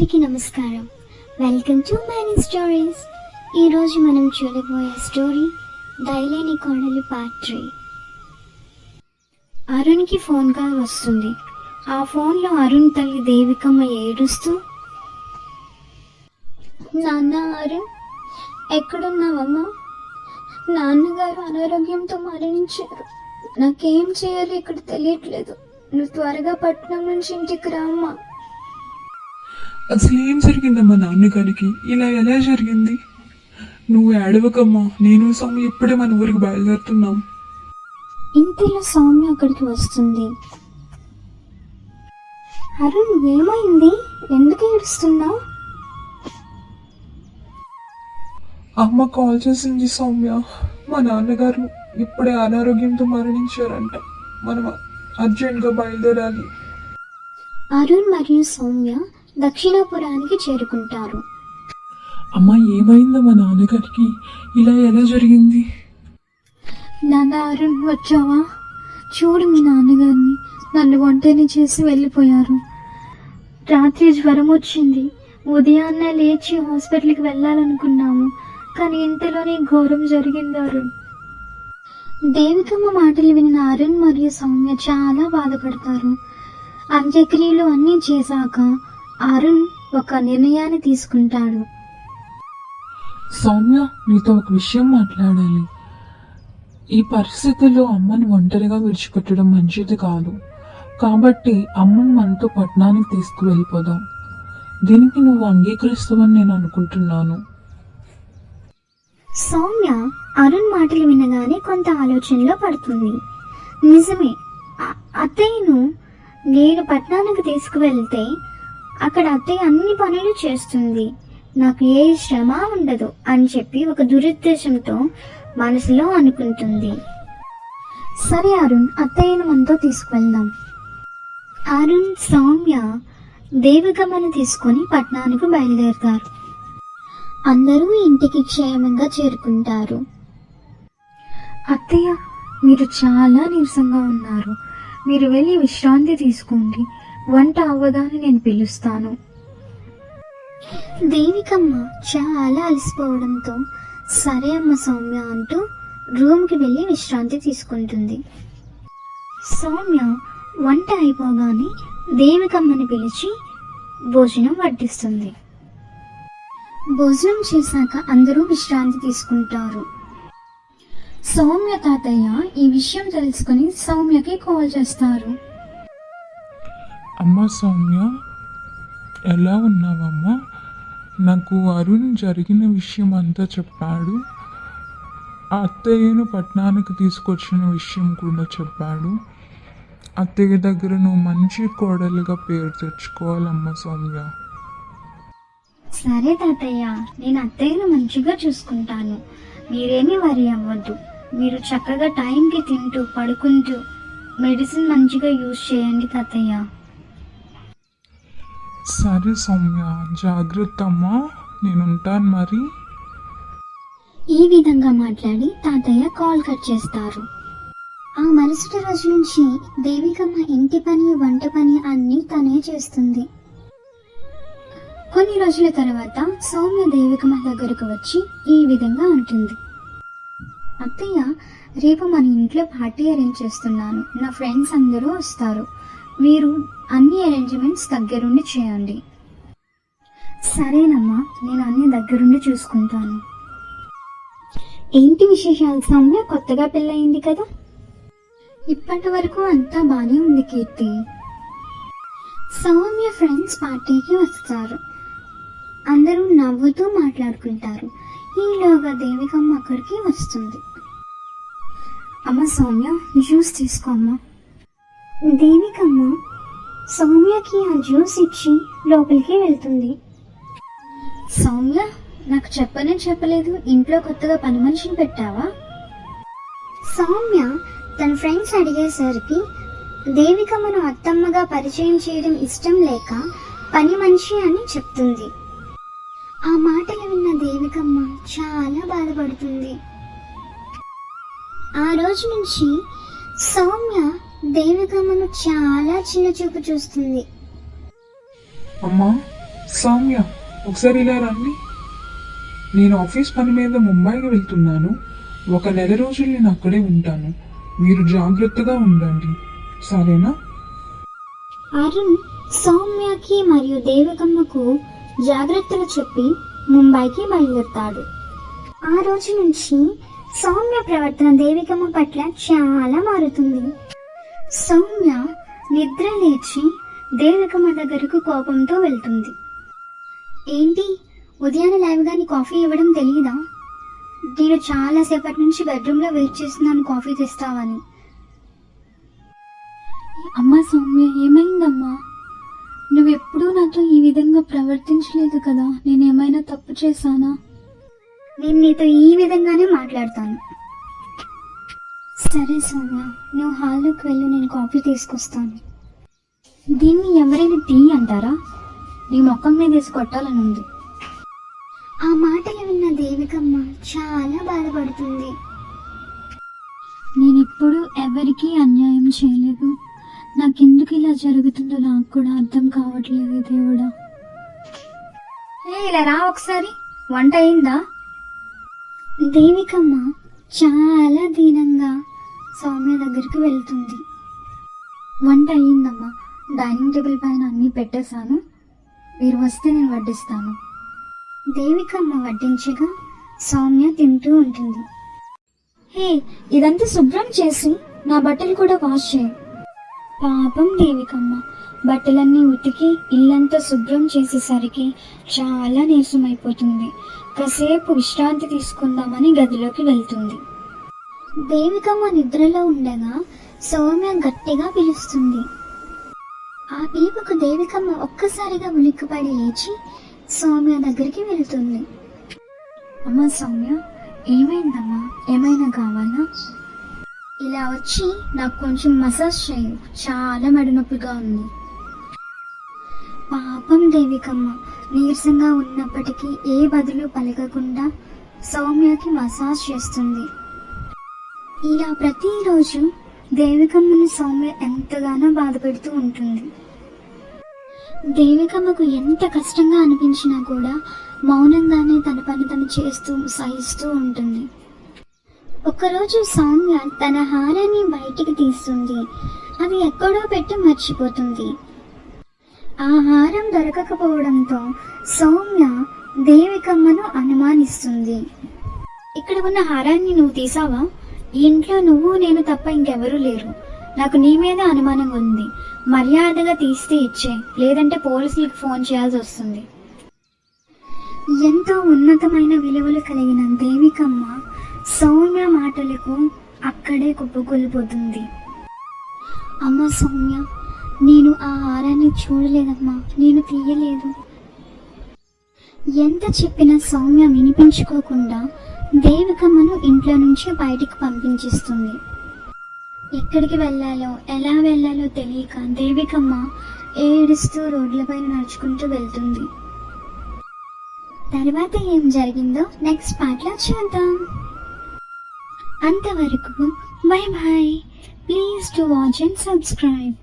అందరికీ నమస్కారం. Welcome to మైనీ stories ఈరోజు మనం చూడబోయే స్టోరీ దయలేని కోడలు పార్ట్ త్రీ అరుణ్కి ఫోన్ కాల్ వస్తుంది. ఆ ఫోన్లో అరుణ్ తల్లి దేవికమ్మ ఏడుస్తూ నాన్న అరుణ్ ఎక్కడున్నావమ్మా? నాన్నగారు అనారోగ్యంతో మరణించారు. నాకేం చేయాలో ఇక్కడ తెలియట్లేదు. నువ్వు త్వరగా పట్నం నుంచి ఇంటికి రామ్మా. అసలు ఏం జరిగిందమ్మా నాన్నగారికి ఇలా ఎలా జరిగింది? నువ్వు ఏడవకమ్మా నేను స్వామి ఇప్పుడే మన ఊరికి బయలుదేరుతున్నాం. ఇంటిలో సౌమ్య అక్కడికి వస్తుంది. అరుణ్ ఏమైంది? ఎందుకు ఏడుస్తున్నావు? అమ్మ కాల్ చేసింది సౌమ్య. మా నాన్నగారు ఇప్పుడే అనారోగ్యంతో మరణించారంట. మనం అర్జెంట్గా బయలుదేరాలి. అరుణ్ మరియు సౌమ్య దక్షిణాపురానికి చేరుకుంటారు. అమ్మ ఏమైందో మా నాన్నగారికి? ఇలా ఎలా జరిగింది? నాన్న అరుణ్ వచ్చావా? చూడు మీ నాన్నగారిని. నన్ను ఒంటరి చేసి వెళ్ళిపోయారు. రాత్రి జ్వరం వచ్చింది. ఉదయాన్నే లేచి హాస్పిటల్కి వెళ్ళాలనుకున్నాము. కానీ ఇంతలోనే ఘోరం జరిగింది అరుణ్. దేవికమ్మ మాటలు విన్న అరుణ్ మరియు సౌమ్య చాలా బాధపడతారు. అంత్యక్రియలు అన్నీ చేశాక అరుణ్ ఒక నిర్ణయాన్ని తీసుకుంటాడు. సౌమ్య నీతో ఒక విషయం మాట్లాడాలి. ఈ పరిస్థితుల్లో అమ్మని ఒంటరిగా విడిచిపెట్టడం మంచిది కాదు. కాబట్టి అమ్మని మనతో పట్టణానికి తీసుకువెళ్ళిపోదాం. దీనికి నువ్వు అంగీకరిస్తావని నేను అనుకుంటున్నాను. సౌమ్య అరుణ్ మాటలు వినగానే కొంత ఆలోచనలో పడుతుంది. నిజమే అత్తయ్యను నేను పట్టణానికి తీసుకువెళ్తే అక్కడ అత్తయ్య అన్ని పనులు చేస్తుంది. నాకు ఏ శ్రమ ఉండదు అని చెప్పి ఒక దురుద్దేశంతో మనసులో అనుకుంటుంది. సరే అరుణ్ అత్తయ్యను మనతో తీసుకువెళ్దాం. అరుణ్ సౌమ్య దేవికమ్మను తీసుకొని పట్టణానికి బయలుదేరుతారు. అందరూ ఇంటికి క్షేమంగా చేరుకుంటారు. అత్తయ్య మీరు చాలా నీరసంగా ఉన్నారు. మీరు వెళ్ళి విశ్రాంతి తీసుకోండి. వంట అవ్వగానే నేను పిలుస్తాను. దేవికమ్మ చాలా అలసిపోవడంతో సరే అమ్మ సౌమ్య అంటూ రూమ్కి వెళ్ళి విశ్రాంతి తీసుకుంటుంది. సౌమ్య వంట అయిపోగానే దేవికమ్మని పిలిచి భోజనం వడ్డిస్తుంది. భోజనం చేశాక అందరూ విశ్రాంతి తీసుకుంటారు. సౌమ్య తాతయ్య ఈ విషయం తెలుసుకుని సౌమ్యకి కాల్ చేస్తారు. అమ్మ సౌమ్య ఎలా ఉన్నావమ్మా? నాకు అరుణ్ జరిగిన విషయం అంతా చెప్పాడు. ఆ అత్తయ్యను పట్టణానికి తీసుకొచ్చిన విషయం కూడా చెప్పాడు. అత్తయ్య దగ్గర నువ్వు మంచి కోడలుగా పేరు తెచ్చుకోవాలమ్మ సౌమ్య. సరే తాతయ్య నేను అత్తయ్యను మంచిగా చూసుకుంటాను. మీరేమీ వరి అవ్వద్దు. మీరు చక్కగా టైంకి తింటూ పడుకుంటూ మెడిసిన్ మంచిగా యూజ్ చేయండి తాతయ్య. సరే సౌమ్య జాగ్రత్త అమ్మా నేనుంటాను మరి. ఈ విధంగా మాట్లాడి తాతయ్య కాల్ కట్ చేస్తారు. ఆ మరుసటి రోజు నుంచి దేవికమ్మ ఇంటి పని వంట పని అన్నీ తనే చేస్తుంది. కొన్ని రోజుల తర్వాత సౌమ్య దేవికమ్మ దగ్గరకు వచ్చి ఈ విధంగా అంటుంది. అత్తయ్య రేపు మన ఇంట్లో పార్టీ అరేంజ్ చేస్తున్నాను. నా ఫ్రెండ్స్ అందరూ వస్తారు. మీరు అన్ని అరేంజ్మెంట్స్ దగ్గరుండి చేయండి. సరేనమ్మా నేను అన్ని దగ్గరుండి చూసుకుంటాను. ఏంటి విశేషాలు సౌమ్య? కొత్తగా పెళ్ళయింది కదా? ఇప్పటి వరకు అంతా బాగానే ఉంది కీర్తి. సౌమ్య ఫ్రెండ్స్ పార్టీకి వస్తారు. అందరూ నవ్వుతూ మాట్లాడుకుంటారు. ఈలోగా దేవికమ్మ అక్కడికి వస్తుంది. అమ్మ సౌమ్య జ్యూస్ తీసుకోమ్మా దేవికమ్మ సౌమ్యకి ఆ జ్యూస్ ఇచ్చి లోపలికి వెళ్తుంది. సౌమ్య నాకు చెప్పనే చెప్పలేదు. ఇంట్లో కొత్తగా పని మనిషిని పెట్టావా? సౌమ్య తన ఫ్రెండ్స్ అడిగేసరికి దేవికమ్మను అత్తమ్మగా పరిచయం చేయడం ఇష్టం లేక పని మనిషి అని చెప్తుంది. ఆ మాటలు విన్న దేవికమ్మ చాలా బాధపడుతుంది. ఆ రోజు నుంచి సౌమ్య దేవికమ్మను చాలా చిన్న చూపు చూస్తుంది. అమ్మా సౌమ్య ఒకసారి ఇలా రండి. నేను ఆఫీస్ పని మీద ముంబైకి వెళ్తున్నాను. ఒక నెల రోజులు నేను అక్కడే ఉంటాను. మీరు జాగ్రత్తగా ఉండండి. సరేనా? అరుణ్ సౌమ్యకి మరియు దేవకమ్మకు జాగ్రత్తలు చెప్పి ముంబైకి బయలుదేరుతాడు. ఆ రోజు నుంచి సౌమ్య ప్రవర్తన దేవికమ్మ పట్ల చాలా మారుతుంది. సౌమ్య నిద్ర లేచి దేవికమ్మ దగ్గరకు కోపంతో వెళ్తుంది. ఏంటి? ఉదయాన్నే లేవగానే కాఫీ ఇవ్వడం తెలియదా నేను చాలాసేపటి నుంచి బెడ్రూమ్లో వెయిట్ చేస్తున్నాను కాఫీ తెస్తావని. అమ్మా సౌమ్య ఏమైందమ్మా? నువ్వెప్పుడూ నాతో ఈ విధంగా ప్రవర్తించలేదు కదా. నేను ఏమైనా తప్పు చేశానా? నేను నీతో ఈ విధంగానే మాట్లాడతాను. సరే సోమ్య నువ్వు హాల్లోకి వెళ్ళు నేను కాఫీ తీసుకొస్తాను. దీన్ని ఎవరైనా టీ అంటారా? నీ ముఖం మీద వేసి కొట్టాలని ఉంది. ఆ మాటలు విన్న దేవికమ్మ చాలా బాధపడుతుంది. నేను ఇప్పుడు ఎవరికీ అన్యాయం చేయలేదు. నాకెందుకు ఇలా జరుగుతుందో నాకు కూడా అర్థం కావట్లేదు దేవుడా. ఏ ఇలా రా ఒకసారి. వంట అయిందా? దేవికమ్మ చాలా దీనంగా సౌమ్య దగ్గరికి వెళ్తుంది. వంట అయ్యిందమ్మా. డైనింగ్ టేబుల్ పైన అన్నీ పెట్టేశాను. మీరు వస్తే నేను వడ్డిస్తాను. దేవికమ్మ వడ్డించగా సౌమ్య తింటూ ఉంటుంది. హే ఇదంతా శుభ్రం చేసి నా బట్టలు కూడా వాష్ చేయి. పాపం దేవికమ్మ. బట్టలన్నీ ఉతికి ఇల్లంతా శుభ్రం చేసేసరికి చాలా నీరసమైపోతుంది. కాసేపు విశ్రాంతి తీసుకుందామని గదిలోకి వెళ్తుంది. దేవికమ్మ నిద్రలో ఉండగా సౌమ్య గట్టిగా పిలుస్తుంది. ఆ పిలుపుకు దేవికమ్మ ఒక్కసారిగా ఉలిక్కిపడి లేచి సౌమ్య దగ్గరికి వెళ్తుంది. అమ్మ సౌమ్య ఏమైందమ్మా? ఏమైనా కావాలా? ఇలా వచ్చి నాకు కొంచెం మసాజ్ చేయు. చాలా మెడనొప్పిగా ఉంది. పాపం దేవికమ్మ నీరసంగా ఉన్నప్పటికీ ఏ బదులు పలకకుండా సౌమ్యకి మసాజ్ చేస్తుంది. ఇలా ప్రతిరోజు దేవికమ్మని సౌమ్య ఎంతగానో బాధపెడుతూ ఉంటుంది. దేవికమ్మకు ఎంత కష్టంగా అనిపించినా కూడా మౌనంగానే తన పని తను చేస్తూ సహిస్తూ ఉంటుంది. ఒకరోజు సౌమ్య తన హారాన్ని బయటికి తీస్తుంది. అది ఎక్కడో పెట్టి మర్చిపోతుంది. ఆ హారం దొరకకపోవడంతో సౌమ్య దేవికమ్మను అనుమానిస్తుంది. ఇక్కడ ఉన్న హారాన్ని నువ్వు తీసావా? ఈ ఇంట్లో నువ్వు నేను తప్ప ఇంకెవరూ లేరు. నాకు నీ మీద అనుమానంగా ఉంది. మర్యాదగా తీస్తే ఇచ్చే లేదంటే పోలీసులకు ఫోన్ చేయాల్సి వస్తుంది. ఎంతో ఉన్నతమైన విలువలు కలిగిన దేవికమ్మ సౌమ్య మాటలకు అక్కడే కుప్పకూలిపోతుంది. అమ్మ సౌమ్య నేను ఆ హారాన్ని చూడలేదమ్మా. నేను తీయలేదు. ఎంత చెప్పినా సౌమ్య వినిపించుకోకుండా దేవికమ్మను ఇంట్లో నుంచి బయటికి పంపించేస్తుంది. ఎక్కడికి వెళ్ళాలో ఎలా వెళ్ళాలో తెలియక దేవికమ్మ ఏడుస్తూ రోడ్లపైన నడుచుకుంటూ వెళ్తుంది. తర్వాత ఏం జరిగిందో నెక్స్ట్ పార్ట్లో చూద్దాం. అంతవరకు bye bye please to watch and subscribe